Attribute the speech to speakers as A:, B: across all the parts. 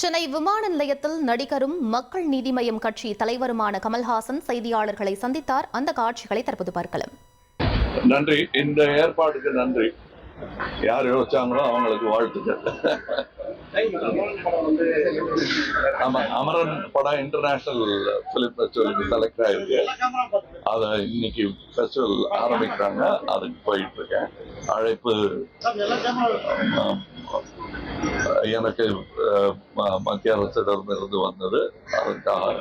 A: சென்னை விமான நிலையத்தில் நடிகரும் மக்கள் நீதி மய்யம் கட்சி தலைவருமான கமல்ஹாசன் செய்தியாளர்களை சந்தித்தார். அந்த காட்சிகளை தற்போது பார்க்கலாம்.
B: நன்றி. இந்த ஏற்பாடுக்கு நன்றி. யார் யோசிச்சாங்களோ அவங்களுக்கு வாழ்த்துக்கள். ஆமா அமரன் படம் இன்டர்நேஷனல் பிலிம் ஃபெஸ்டிவலுக்கு செலக்ட் ஆயிருக்கு. அதை இன்னைக்கு ஃபெஸ்டிவல் ஆரம்பிக்கிறாங்க. அதுக்கு போயிட்டு இருக்கேன். அழைப்பு எனக்கு ம- மத்திய அரசிடமிருந்து வந்தது. அதற்காக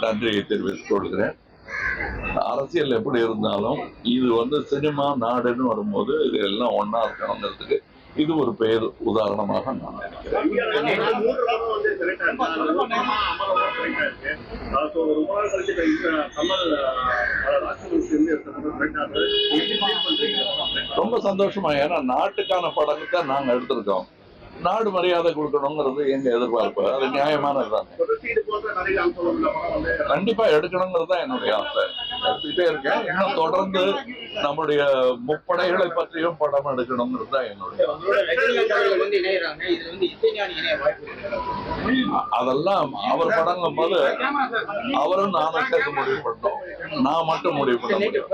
B: நன்றியை தெரிவித்துக் கொள்கிறேன். அரசியல் எப்படி இருந்தாலும் இது வந்து சினிமா நாடுன்னு வரும்போது இது எல்லாம் ஒன்னா இருக்கணுங்கிறதுக்கு இது ஒரு பெயர் உதாரணமாக நான் நினைக்கிறேன்.
C: ரொம்ப
B: சந்தோஷமா ஏன்னா நாட்டுக்கான படத்தை தான் நாங்க எடுத்திருக்கோம். நாடு மரியாதை கொடுக்கணுங்கிறது எங்க எதிர்பார்ப்பு. அது நியாயமானதுதான். கண்டிப்பா எடுக்கணுங்கிறது தான் என்னுடைய ஆசை. எடுத்துக்கிட்டே இருக்கேன். இன்னும் தொடர்ந்து நம்முடைய முப்படைகளை பற்றியும் படம் எடுக்கணுங்கிறது தான் என்னுடைய அதெல்லாம் அவர் படங்கும் போது அவரும் நானும் சேர்த்து முடிவு பண்ணோம் நான் மட்டும் முடிவு பண்ண முடியும்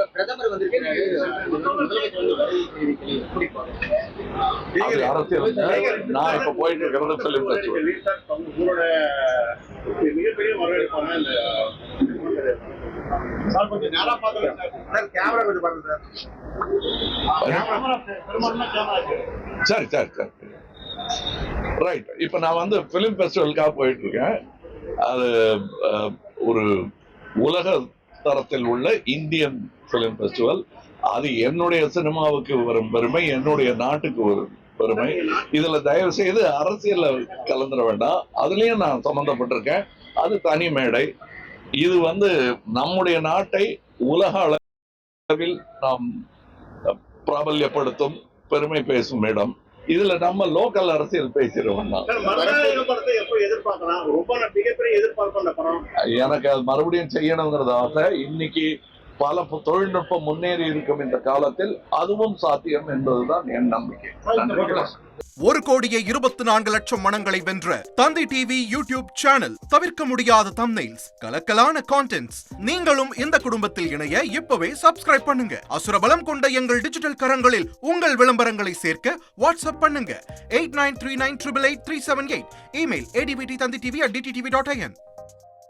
B: அரசியல். நான் இப்ப போயிட்டு இருக்கிறது பிலிம்
C: மிகப்பெரிய வரவேற்பான இந்த சார் கொஞ்சம் நேரா பார்க்கல சார். கேமரா கொஞ்சம் பாருங்க சார்.
B: ரைட் இப்போ நான் வந்து ஃபிலிம் ஃபெஸ்டிவலுக்காக போயிட்டு இருக்கேன் அது ஒரு உலக தரத்தில் உள்ள இந்தியன் ஃபிலிம் ஃபெஸ்டிவல் அது என்னுடைய சினிமாவுக்கு வரும் பெருமை என்னுடைய நாட்டுக்கு வரும். பெருமை. இதுல தயவு செய்து அரசியல்ல கலந்துட வேண்டாம். அதுலயும் நான் சம்பந்தப்பட்டிருக்கேன். அது தனி மேடை. இது வந்து நம்முடைய நாட்டை உலக அளவில் நாம் பிராபல்யப்படுத்தும் பெருமை பேசும் இடம். இதுல நம்ம லோக்கல் அரசியல் பேசிடுவோம் எனக்கு அது மறுபடியும் செய்யணுங்கிறது ஆசை. இன்னைக்கு பல தொழில்நுட்பம் முன்னேறி இருக்கும் இந்த காலத்தில் அதுவும் சாத்தியம் என்பதுதான் என் நம்பிக்கை.
D: ஒரு கோடியே இருபத்தி நான்கு லட்சம் மனங்களை வென்ற தந்தி டிவி யூடியூப் சேனல் தவிர்க்க முடியாத தம்னைல்ஸ் கலக்கலான கான்டென்ட்ஸ் நீங்களும் இந்த குடும்பத்தில் இணைய இப்பவே சப்ஸ்கிரைப் பண்ணுங்க. அசுரபலம் கொண்ட எங்கள் டிஜிட்டல் கரங்களில் உங்கள் விளம்பரங்களை சேர்க்க வாட்ஸ்அப் பண்ணுங்க. Eight nine three nine triple eight three seven eight email ஏடிபிடி Thanthi TV at டிடிடிவி டாட் ஐஎன்